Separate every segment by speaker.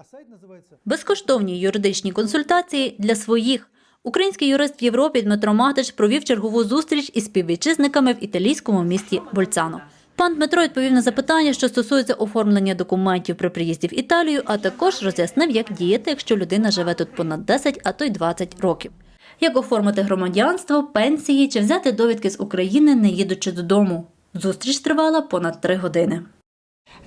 Speaker 1: А сайт називається
Speaker 2: Безкоштовні юридичні консультації для своїх. Український юрист в Європі Дмитро Магдич провів чергову зустріч із співвітчизниками в італійському місті Больцано. Пан Дмитро відповів на запитання, що стосуються оформлення документів при приїзді в Італію, а також роз'яснив, як діяти, якщо людина живе тут понад 10, а то й 20 років. Як оформити громадянство, пенсії чи взяти довідки з України, не їдучи додому. Зустріч тривала понад три години.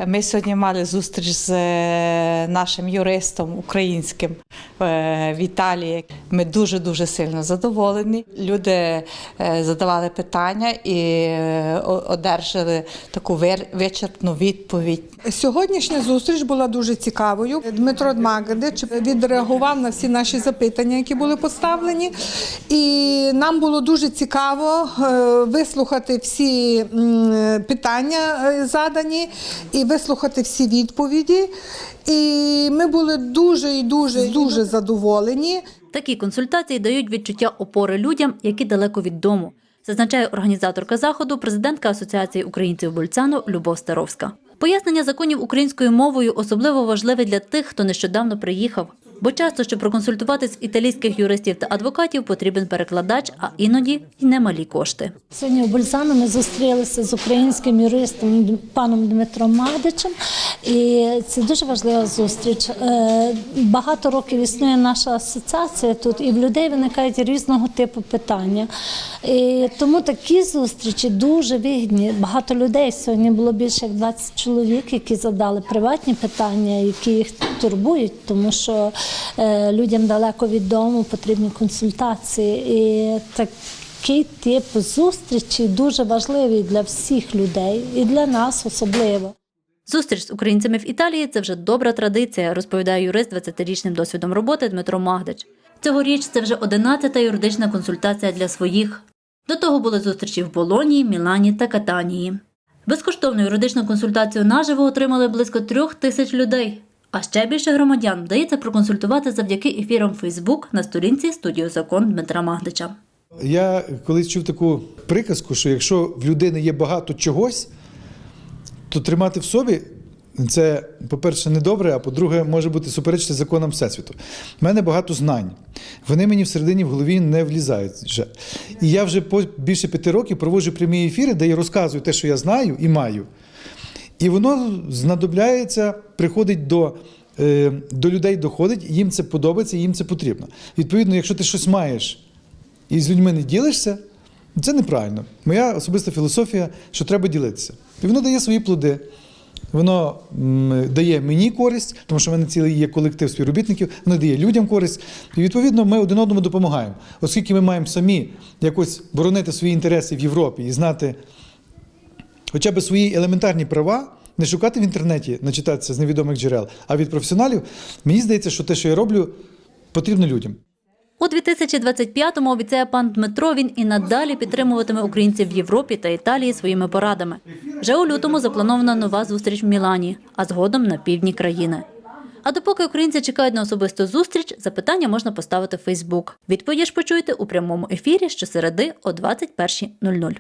Speaker 3: Ми сьогодні мали зустріч з е, нашим юристом українським в Італії. Ми дуже дуже сильно задоволені. Люди е, задавали питання і е, одержали таку вичерпну відповідь.
Speaker 4: Сьогоднішня зустріч була дуже цікавою. Дмитро Дмагдич відреагував на всі наші запитання, які були поставлені. І нам було дуже цікаво е, вислухати всі питання е, задані і вислухати всі відповіді. І ми були дуже і дуже дуже задоволені.
Speaker 2: Такі консультації дають відчуття опори людям, які далеко від дому, зазначає організаторка заходу, президентка Асоціації українців Больцану Любов Старовська. Пояснення законів українською мовою особливо важливе для тих, хто нещодавно приїхав. Бо часто, щоб проконсультуватись італійських юристів та адвокатів, потрібен перекладач, а іноді й немалі кошти.
Speaker 5: Сьогодні у Бользано ми зустрілися з українським юристом паном Дмитром Магдичем, і це дуже важлива зустріч. Е, Багато років існує наша асоціація тут, і в людей виникають різного типу питання. І тому такі зустрічі дуже вигідні. Багато людей сьогодні було більше як 20 чоловік, які задали приватні питання, які їх турбують, тому що е, людям далеко від дому потрібні консультації. І так такий тип зустрічі дуже важливий для всіх людей і для нас особливо.
Speaker 2: Зустріч з українцями в Італії це вже добра традиція, розповідає юрист 20-річним досвідом роботи Дмитро Магдич. Цьогоріч це вже 11-та юридична консультація для своїх. До того були зустрічі в Болонії, Мілані та Катанії. Безкоштовну юридичну консультацію наживо отримали близько трьох тисяч людей. А ще більше громадян вдається проконсультувати завдяки ефірам Фейсбук на сторінці студіо закон Дмитра Магдича.
Speaker 1: Я колись чув таку приказку, що якщо в людини є багато чогось, то тримати в собі це, по-перше, недобре, а по-друге, може бути суперечити законам Всесвіту. У мене багато знань. Вони мені всередині в голові не влізають вже. І я вже по більше п'яти років проводжу прямі ефіри, де я розказую те, що я знаю і маю. І воно знадобляється, приходить до, е, до людей, доходить, їм це подобається, їм це потрібно. Відповідно, якщо ти щось маєш і з людьми не ділишся, це неправильно. Моя особиста філософія, що треба ділитися. І воно дає свої плоди. Воно дає мені користь, тому що в мене цілий є колектив співробітників, воно дає людям користь. І відповідно ми один одному допомагаємо. Оскільки ми маємо самі якось боронити свої інтереси в Європі і знати хоча б свої елементарні права, не шукати в інтернеті, начитатися з невідомих джерел, а від професіоналів, мені здається, що те, що я роблю, потрібно людям.
Speaker 2: У 2025-му обіцяє пан Дмитро. Він і надалі підтримуватиме українців в Європі та Італії своїми порадами. Вже у лютому запланована нова зустріч в Мілані, а згодом на півдні країни. А допоки українці чекають на особисту зустріч, запитання можна поставити в Фейсбук. Відповіді ж почуєте у прямому ефірі щосереди о 21.00.